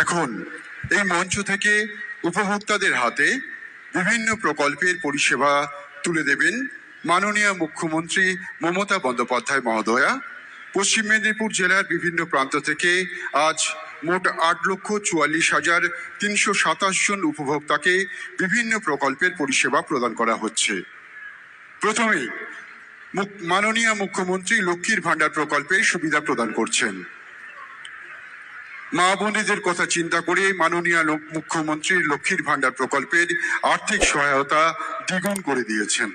এখন এই মঞ্চ থেকে উপভোক্তাদের হাতে বিভিন্ন প্রকল্পের পরিষেবা তুলে দেবেন মাননীয় মুখ্যমন্ত্রী মমতা বন্দ্যোপাধ্যায় মহোদয়া। পশ্চিম মেদিনীপুর জেলার বিভিন্ন প্রান্ত থেকে আজ মোট আট লক্ষ চুয়াল্লিশ হাজার তিনশো সাতাশ জন উপভোক্তাকে বিভিন্ন প্রকল্পের পরিষেবা প্রদান করা হচ্ছে। প্রথমে মাননীয় মুখ্যমন্ত্রী লক্ষ্মীর ভাণ্ডার প্রকল্পের সুবিধা প্রদান করছেন। মা কথা চিন্তা করে মাননীয় মুখ্যমন্ত্রী লক্ষ্মীর ভাণ্ডার প্রকল্পের আর্থিক সহায়তা দ্বিগুণ করে দিয়েছেন।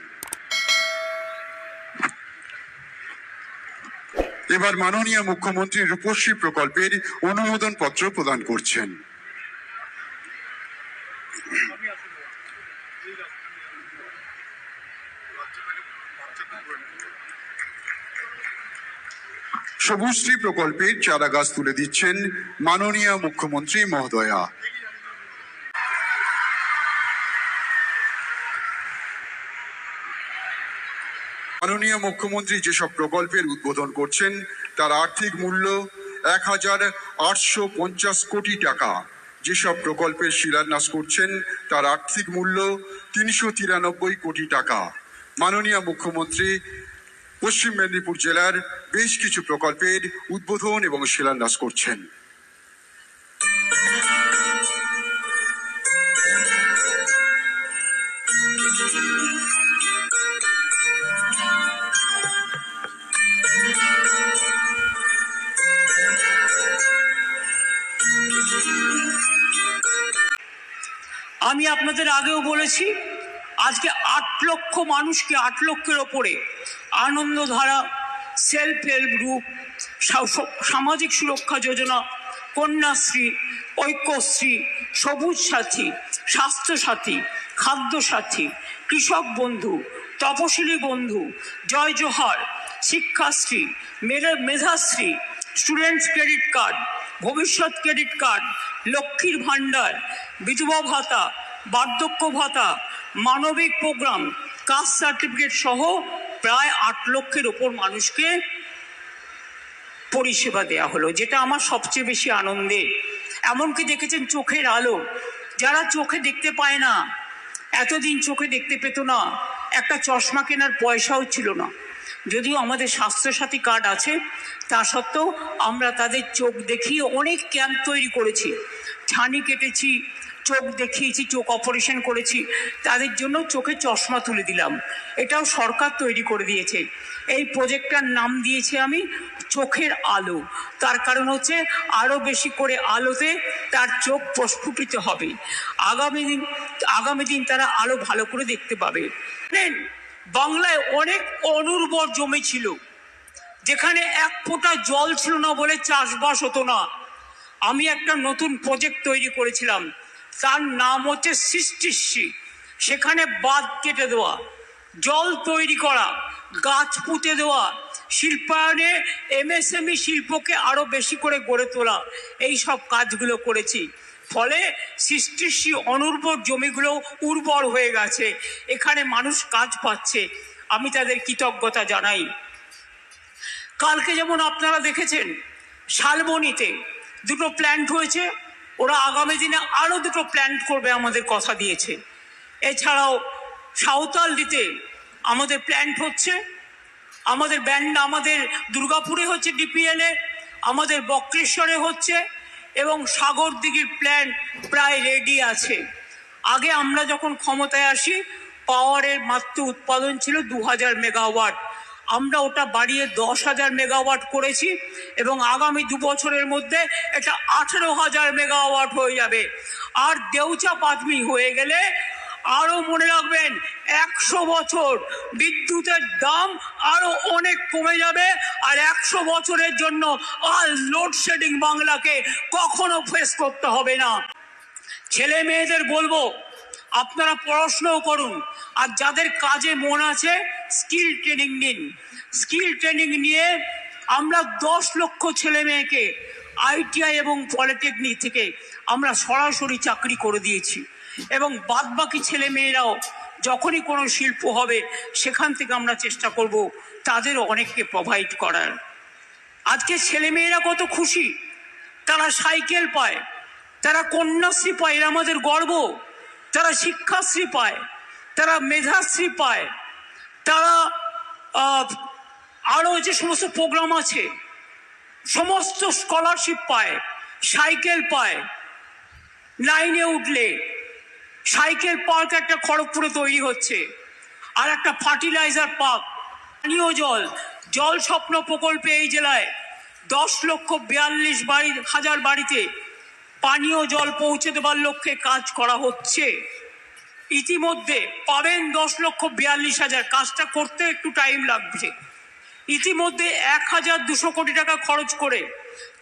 এবার মাননীয় মুখ্যমন্ত্রী রূপশ্রী প্রকল্পের অনুমোদন পত্র প্রদান করছেন। সবুজশ্রী প্রকল্পের চারা গাছ তুলে দিচ্ছেন মাননীয় মুখ্যমন্ত্রী মহোদয়া। মাননীয় মুখ্যমন্ত্রী যেসব প্রকল্পের উদ্বোধন করছেন, তার আর্থিক মূল্য এক হাজার আটশো পঞ্চাশ কোটি টাকা। যেসব প্রকল্পের শিলান্যাস করছেন, তার আর্থিক মূল্য তিনশো তিরানব্বই কোটি টাকা। মাননীয় মুখ্যমন্ত্রী পশ্চিম মেদিনীপুর জেলার বেশ কিছু প্রকল্পের উদ্বোধন এবং শিলান্যাস করছেন। আমি আপনাদের আগেও বলেছি, আজকে আট লক্ষ মানুষকে, আট লক্ষের ওপরে আনন্দধারা সেলফ হেল্প গ্রুপ সামাজিক সুরক্ষা যোজনা, কন্যাশ্রী, ঐক্যশ্রী, সবুজ সাথী স্বাস্থ্যসাথী খাদ্য সাথী, কৃষক বন্ধু, তপশিলি বন্ধু, জয় জোহার, শিক্ষাশ্রী, মেধা, Medhashree students credit card Bhabishyat credit card লক্ষ্মীর ভাণ্ডার, বিধবা ভাতা, বার্ধক্য ভাতা, মানবিক প্রোগ্রাম কাস্ট সার্টিফিকেট সহ প্রায় আট লক্ষের ওপর মানুষকে পরিষেবা দেয়া হলো, যেটা আমার সবচেয়ে বেশি আনন্দের এমনকি দেখেছেন চোখের আলো। যারা চোখে দেখতে পায় না, এতদিন চোখে দেখতে পেত না, একটা চশমা কেনার পয়সাও ছিল না। যদিও আমাদের স্বাস্থ্যসাথী কার্ড আছে, তা সত্ত্বেও আমরা তাদের চোখ দেখিয়ে অনেক ক্যাম্প তৈরি করেছি। ছানি কেটেছি চোখ দেখিয়েছি, চোখ অপারেশন করেছি, তাদের জন্য চোখে চশমা তুলে দিলাম। এটাও সরকার তৈরি করে দিয়েছে। এই প্রজেক্টটার নাম দিয়েছি আমি চোখের আলো। তার কারণ হচ্ছে আরও বেশি করে আলোতে তার চোখ প্রস্ফুটিত হবে। আগামী দিন আগামী দিন তারা আরও ভালো করে দেখতে পাবে। বাংলায় অনেক অনুর্বর জমি ছিল, যেখানে এক ফোঁটা জল ছিল না বলে চাষবাস হতো না। আমি একটা নতুন প্রজেক্ট তৈরি করেছিলাম। তার নাম হচ্ছে সৃষ্টিশ্রী সেখানে বাঁধ কেটে দেওয়া, জল তৈরি করা, গাছ পুঁতে দেওয়া, শিল্পায়নে এমএসএমই শিল্পকে আরও বেশি করে গড়ে তোলা, এই সব কাজগুলো করেছি। ফলে সৃষ্টিশ্রী অনুর্বর জমিগুলো উর্বর হয়ে গেছে। এখানে মানুষ কাজ পাচ্ছে। আমি তাদের কৃতজ্ঞতা জানাই। কালকে যেমন আপনারা দেখেছেন, শালবনিতে দুটো প্ল্যান্ট হয়েছে। ওরা আগামী দিনে আরও দুটো প্ল্যান্ট করবে আমাদের কথা দিয়েছে। এছাড়াও সাঁওতালডিতে আমাদের প্ল্যান্ট হচ্ছে। আমাদের ব্যান্ড আমাদের দুর্গাপুরে হচ্ছে ডিপিএলে আমাদের বক্রেশ্বরে হচ্ছে এবং সাগর দিঘির প্ল্যান্ট প্রায় রেডি আছে। আগে আমরা যখন ক্ষমতায় আসি পাওয়ারের মাত্র উৎপাদন ছিল দু হাজার মেগাওয়াট আমরা ওটা বাড়িয়ে দশ হাজার মেগাওয়াট করেছি এবং আগামী দু বছরের মধ্যে এটা আঠেরো হাজার মেগাওয়াট হয়ে যাবে। আর দেউচা পাতমি হয়ে গেলে আরও মনে রাখবেন, একশো বছর বিদ্যুতের দাম আরও অনেক কমে যাবে আর একশো বছরের জন্য আর লোডশেডিং বাংলাকে কখনো ফেস করতে হবে না। ছেলে মেয়েদের বলব, আপনারা পড়াশোনাও করুন, আর যাদের কাজে মন আছে স্কিল ট্রেনিং নিন। স্কিল ট্রেনিং নিয়ে আমরা দশ লক্ষ ছেলে মেয়েকে আইটিআই এবং পলিটেকনিক থেকে আমরা সরাসরি চাকরি করে দিয়েছি। এবং বাদবাকি ছেলে মেয়েরাও যখনই কোনো শিল্প হবে সেখান থেকে আমরা চেষ্টা করব তাদেরও অনেককে প্রোভাইড করার। আজকে ছেলেমেয়েরা কত খুশি। তারা সাইকেল পায়, তারা কন্যাশ্রী পায়, এরা আমাদের গর্ব। তারা শিক্ষাশ্রী পায়, তারা মেধাশ্রী পায়। তারা আরও যে সমস্ত প্রোগ্রাম আছে, সমস্ত স্কলারশিপ পায় সাইকেল পায় লাইনে উঠলে সাইকেল পার্ক একটা খড়গপুরে তৈরি হচ্ছে, আর একটা ফার্টিলাইজার পার্ক পানীয় জল জল স্বপ্ন প্রকল্পে এই জেলায় দশ লক্ষ বিয়াল্লিশ বাড়ি, হাজার বাড়িতে পানীয় জল পৌঁছে দেবার লক্ষ্যে কাজ করা হচ্ছে। ইতিমধ্যে পাবেন দশ লক্ষ বিয়াল্লিশ হাজার। কাজটা করতে একটু টাইম লাগছে। ইতিমধ্যে এক হাজার দুশো কোটি টাকা খরচ করে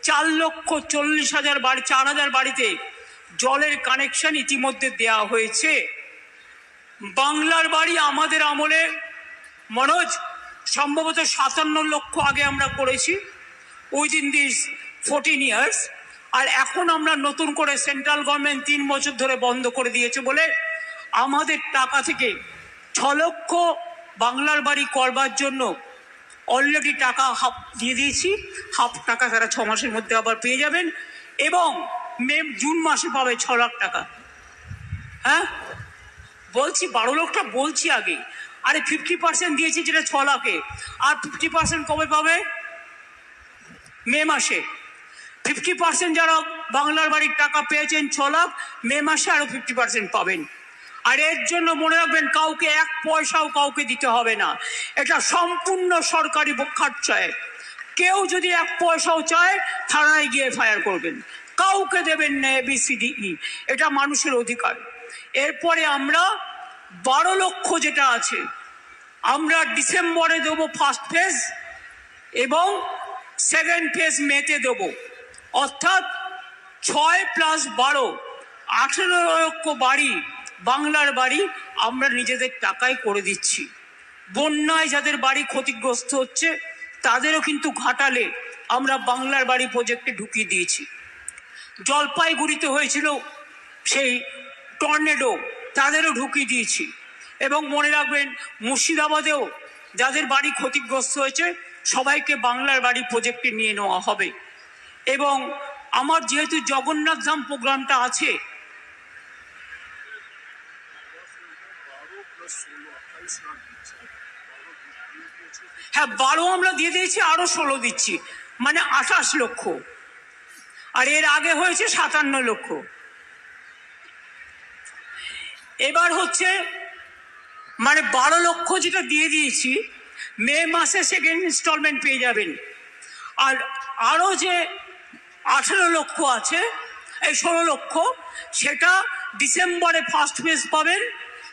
চার লক্ষ চল্লিশ হাজার বাড়ি, চার হাজার বাড়িতে জলের কানেকশন ইতিমধ্যে দেয়া হয়েছে। বাংলার বাড়ি আমাদের আমলে, মনোজ, সম্ভবত সাতান্ন লক্ষ আগে আমরা করেছি উইদিন দিস ফোরটিন ইয়ার্স আর এখন আমরা নতুন করে সেন্ট্রাল গভর্নমেন্ট তিন বছর ধরে বন্ধ করে দিয়েছে বলে আমাদের টাকা থেকে ছ লক্ষ বাংলার বাড়ি করবার জন্য অলরেডি টাকা হাফ দিয়ে দিয়েছি। হাফ টাকা তারা ছ মাসের মধ্যে আবার পেয়ে যাবেন এবং মে, জুন মাসে পাবে ছ লাখ টাকা। হ্যাঁ? বলছি, বারো লক্ষটা বলছি আগে। আরে ফিফটি পার্সেন্ট দিয়েছি যেটা ছ লাখে। আর ফিফটি পার্সেন্ট কবে পাবে? মে মাসে। ফিফটি পার্সেন্ট যারা বাংলার বাড়ির টাকা পেয়েছেন ছ লাখ, মে মাসে আরও ফিফটি পার্সেন্ট পাবেন। আর এর জন্য মনে রাখবেন কাউকে এক পয়সাও কাউকে দিতে হবে না। এটা সম্পূর্ণ সরকারি খার্চায় কেউ যদি এক পয়সাও চায়, থানায় গিয়ে ফায়ার করবেন। কাউকে দেবেন না এবিসিডিই এটা মানুষের অধিকার। এরপরে আমরা বারো লক্ষ যেটা আছে, আমরা ডিসেম্বরে দেবো ফার্স্ট ফেজ এবং সেকেন্ড ফেজ মেতে দেবো। অর্থাৎ ছয় প্লাস বারো, আঠেরো লক্ষ বাড়ি বাংলার বাড়ি আমরা নিজেদের টাকায় করে দিচ্ছি। বন্যায় যাদের বাড়ি ক্ষতিগ্রস্ত হচ্ছে, তাদেরও কিন্তু ঘাটালে আমরা বাংলার বাড়ি প্রজেক্টে ঢুকিয়ে দিয়েছি। জলপাইগুড়িতে হয়েছিল সেই টর্নেডো তাদেরও ঢুকিয়ে দিয়েছি। এবং মনে রাখবেন, মুর্শিদাবাদেও যাদের বাড়ি ক্ষতিগ্রস্ত হয়েছে, সবাইকে বাংলার বাড়ি প্রজেক্টে নিয়ে নেওয়া হবে। এবং আমার যেহেতু জগন্নাথ ধাম প্রোগ্রামটা আছে হ্যাঁ বারো আমরা দিয়ে দিয়েছি, আরও ষোলো দিচ্ছি। মানে আঠাশ লক্ষ। আর এর আগে হয়েছে সাতান্ন লক্ষ। এবার হচ্ছে মানে বারো লক্ষ যেটা দিয়ে দিয়েছি, মে মাসে সেকেন্ড ইনস্টলমেন্ট পেয়ে যাবেন। আর আরও যে আঠেরো লক্ষ আছে, এই ষোলো লক্ষ, সেটা ডিসেম্বরে ফার্স্ট ফেজ পাবেন।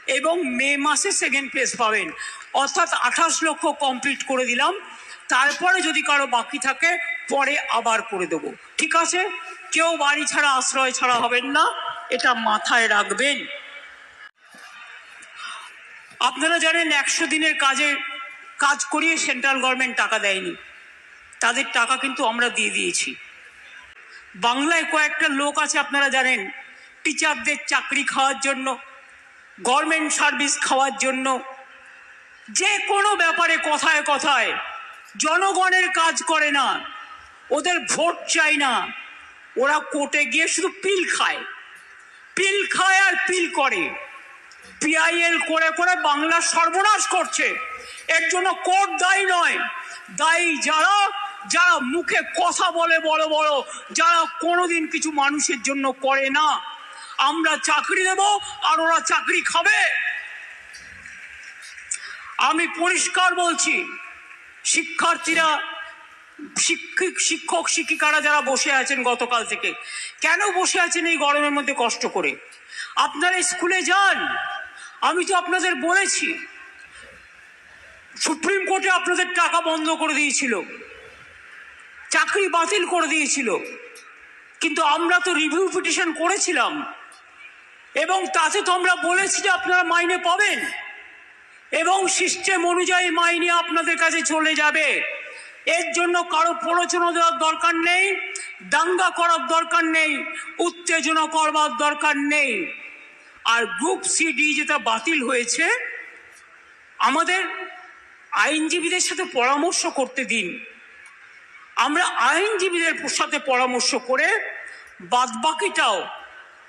এবং মে মাসে সেকেন্ড ফেজ পাবেন। অর্থাৎ আঠাশ লক্ষ কমপ্লিট করে দিলাম। তারপরে যদি কারও বাকি থাকে, পরে আবার করে দেবো। ঠিক আছে? কেউ বাড়ি ছাড়া, আশ্রয় ছাড়া হবেন না। এটা মাথায় রাখবেন। আপনারা জানেন, একশো দিনের কাজে কাজ করিয়ে সেন্ট্রাল গভর্নমেন্ট টাকা দেয়নি। তাদের টাকা কিন্তু আমরা দিয়ে দিয়েছি। বাংলায় কয়েকটা লোক আছে, আপনারা জানেন টিচারদের চাকরি খাওয়ার জন্য। গভর্নমেন্ট সার্ভিস খাওয়ার জন্য যে কোনো ব্যাপারে কথায় কথায় জনগণের কাজ করে না, ওদের ভোট চাই না, ওরা কোর্টে গিয়ে শুধু পিল খায়। পিল খায় আর পিল করে। পিআইএল করে করে বাংলার সর্বনাশ করছে। এর জন্য কোর্ট দায়ী নয়। দায়ী যারা যারা মুখে কথা বলে বড় বড়, যারা কোনোদিন কিছু মানুষের জন্য করে না। আমরা চাকরি দেব আর ওরা চাকরি খাবে। আমি পরিষ্কার বলছি, শিক্ষার্থীরা, শিক্ষিক, শিক্ষক, শিক্ষিকারা যারা বসে আছেন গতকাল থেকে, কেন বসে আছেন এই গরমের মধ্যে কষ্ট করে? আপনারা স্কুলে যান। আমি তো আপনাদের বলেছি, সুপ্রিম কোর্টে আপনাদের টাকা বন্ধ করে দিয়েছিল, চাকরি বাতিল করে দিয়েছিল, কিন্তু আমরা তো রিভিউ পিটিশন করেছিলাম। এবং তাতে তো আমরা বলেছি যে আপনারা মাইনে পাবেন। এবং সিস্টেম অনুযায়ী মাইনে আপনাদের কাছে চলে যাবে। এর জন্য কারও প্ররোচনা দেওয়ার দরকার নেই, দাঙ্গা করার দরকার নেই, উত্তেজনা করবার দরকার নেই। আর গ্রুপ সিডি যেটা বাতিল হয়েছে, আমাদের আইনজীবীদের সাথে পরামর্শ করতে দিন। আমরা আইনজীবীদের সাথে পরামর্শ করে বাদবাকিটাও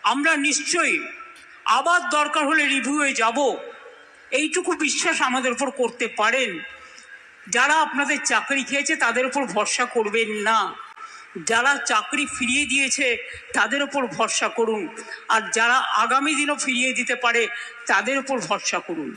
আমরা নিশ্চয়ই আবার দরকার হলে রিভিউয়ে যাব। এইটুকু বিশ্বাস আমাদের উপর করতে পারেন। যারা আপনাদের চাকরি খেয়েছে, তাদের উপর ভরসা করবেন না। যারা চাকরি ফিরিয়ে দিয়েছে, তাদের উপর ভরসা করুন। আর যারা আগামী দিনও ফিরিয়ে দিতে পারে, তাদের উপর ভরসা করুন।